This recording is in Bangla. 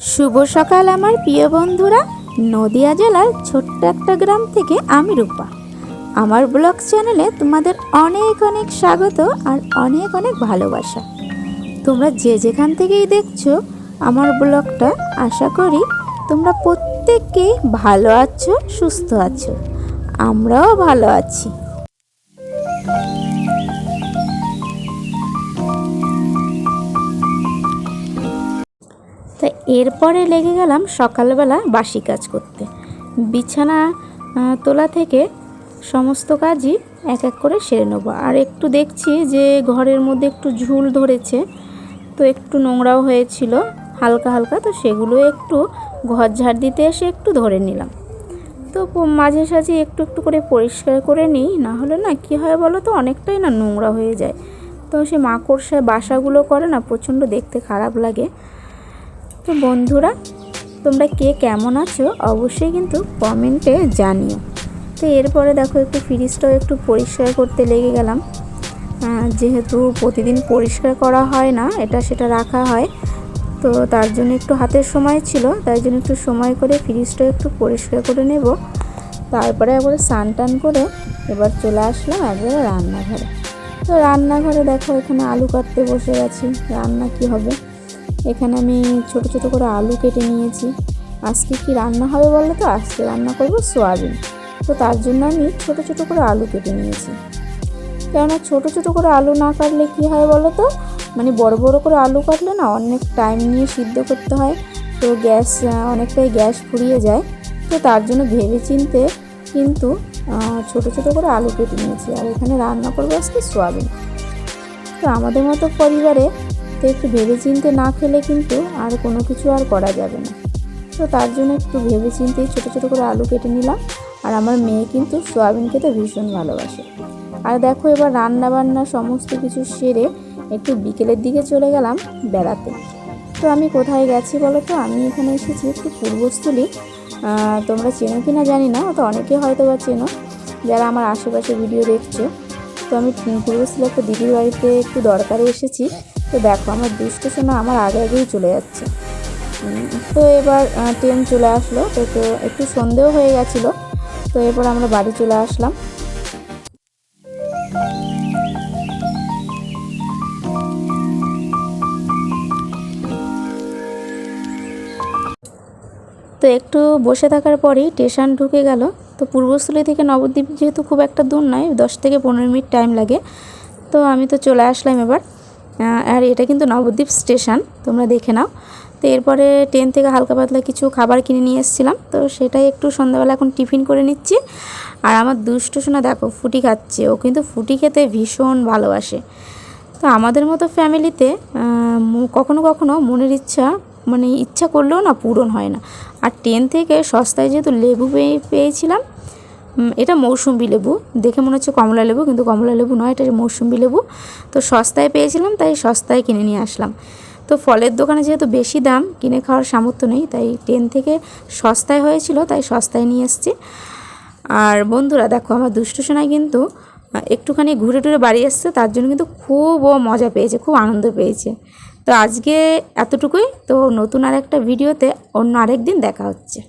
শুভ সকাল আমার প্রিয় বন্ধুরা। নদিয়া জেলার ছোট্ট একটা গ্রাম থেকে আমি রূপা। আমার ব্লগ চ্যানেলে তোমাদের অনেক অনেক স্বাগত আর অনেক অনেক ভালোবাসা। তোমরা যে যেখান থেকেই দেখছ আমার ব্লগটা, আশা করি তোমরা প্রত্যেককেই ভালো আছো, সুস্থ আছো। আমরাও ভালো আছি। এরপরে লেগে গেলাম সকালবেলা বাসি কাজ করতে। বিছানা তোলা থেকে সমস্ত কাজই এক এক করে সেরে নেব। আর একটু দেখছি যে ঘরের মধ্যে একটু ঝুল ধরেছে, তো একটু নোংরাও হয়েছিল, হালকা হালকা, তো সেগুলো একটু ঘর ঝাড় দিতে এসে একটু ধরে নিলাম। তো মাঝে সাঝে একটু একটু করে পরিষ্কার করে নিই, না হলে না কী হয় বলো তো, অনেকটাই না নোংরা হয়ে যায়। তো সে মাকড়সায় বাসাগুলো করে না, প্রচণ্ড দেখতে খারাপ লাগে। তো বন্ধুরা, তোমরা কে কেমন আছো অবশ্যই কিন্তু কমেন্টে জানিও। তো এরপরে দেখো একটু ফ্রিজটাও একটু পরিষ্কার করতে লেগে গেলাম। যেহেতু প্রতিদিন পরিষ্কার করা হয় না, এটা সেটা রাখা হয়। তো তার জন্য একটু হাতের সময় ছিল, তাই জন্য একটু সময় করে ফ্রিজটা একটু পরিষ্কার করে নেব। তারপরে একবারে স্নান টান করে এবার চলে আসলাম একবারে রান্নাঘরে। তো রান্নাঘরে দেখো এখানে আলু কাটতে বসে গেছি, রান্না কি হবে? এখানে আমি ছোট ছোট করে আলু কেটে নিয়েছি। আজকে কি রান্না হবে বলো তো? আজকে রান্না করব সোয়াবিন। তো তার জন্য আমি ছোট ছোট করে আলু কেটে নিয়েছি। কেননা ছোট ছোট করে আলু না কাটলে কি হয় বলো তো? মানে বড় বড় করে আলু কাটলে না অনেক টাইম নিয়ে সিদ্ধ করতে হয়। তো গ্যাস অনেকটাই গ্যাস ফুরিয়ে যায়। তো তার জন্য ভেবে চিনতে কিন্তু ছোট ছোট করে আলু কেটে নিয়েছি। আর এখানে রান্না করব আজকে সোয়াবিন। তো আমাদের মতো পরিবারে তো একটু ভেবে চিনতে না খেলে কিন্তু আর কোনো কিছু আর করা যাবে না। তো তার জন্য একটু ভেবে চিন্তেই ছোটো ছোটো করে আলু কেটে নিলাম আর আমার মেয়ে কিন্তু সোয়াবিন খেতে ভীষণ ভালোবাসে। আর দেখো এবার রান্না বান্না সমস্ত কিছু সেরে একটু বিকেলের দিকে চলে গেলাম বেড়াতে। তো আমি কোথায় গেছি বলো তো? আমি এখানে এসেছি একটু পূর্বস্থলী। তোমরা চেনো কি না জানি না, তো অনেকে হয়তো বা চেনো, যারা আমার আশেপাশে ভিডিও দেখছ। তো আমি পূর্বস্থলী একটা দিদির বাড়িতে একটু দরকারে এসেছি। তো দেখো, আমার দুষ্ট সোনা আমার আগে আগেই চলে যাচ্ছে। তো এবার ট্রেন চলে আসলো। তো তো একটু সন্ধেও হয়ে গেছিল। তো এরপর আমরা বাড়ি চলে আসলাম। তো একটু বসে থাকার পরেই স্টেশন ঢুকে গেল। তো পূর্বস্থলী থেকে নবদ্বীপ যেহেতু খুব একটা দূর নয়, দশ থেকে পনেরো মিনিট টাইম লাগে। তো আমি তো চলে আসলাম এবার। আর এটা কিন্তু নবদ্বীপ স্টেশন, তোমরা দেখে নাও। তো এরপরে ট্রেন থেকে হালকা পাতলা কিছু খাবার কিনে নিয়ে এসেছিলাম, তো সেটাই একটু সন্ধ্যাবেলা এখন টিফিন করে নিচ্ছি। আর আমার দুষ্ট শোনা দেখো, ফুটি খাচ্ছে, ও কিন্তু ফুটি খেতে ভীষণ ভালোবাসে। তো আমাদের মতো ফ্যামিলিতে কখনো কখনো মনের ইচ্ছা মানে ইচ্ছা করলেও না, পূরণ হয় না। আর ট্রেন থেকে সস্তায় যেহেতু লেবু পেয়ে, পেয়েছিলাম এটা মৌসুম্বি লেবু। দেখে মনে হচ্ছে কমলা লেবু, কিন্তু কমলা লেবু নয়, এটা মৌসুম্বি লেবু। তো সস্তায় পেয়েছিলাম, তাই সস্তায় কিনে নিয়ে আসলাম। তো ফলের দোকানে যেহেতু বেশি দাম, কিনে খাওয়ার সামর্থ্য নেই, তাই ট্রেন থেকে সস্তায় হয়েছিল, তাই সস্তায় নিয়ে এসেছি। আর বন্ধুরা, দেখো আমার দুষ্ট সোনায় কিন্তু একটুখানি ঘুরে টুরে বাড়ি এসছে, তার জন্য কিন্তু খুব ও মজা পেয়েছে, খুব আনন্দ পেয়েছে। তো আজকে এতটুকুই, তো নতুন আর একটা ভিডিওতে অন্য আরেক দিন দেখা হচ্ছে।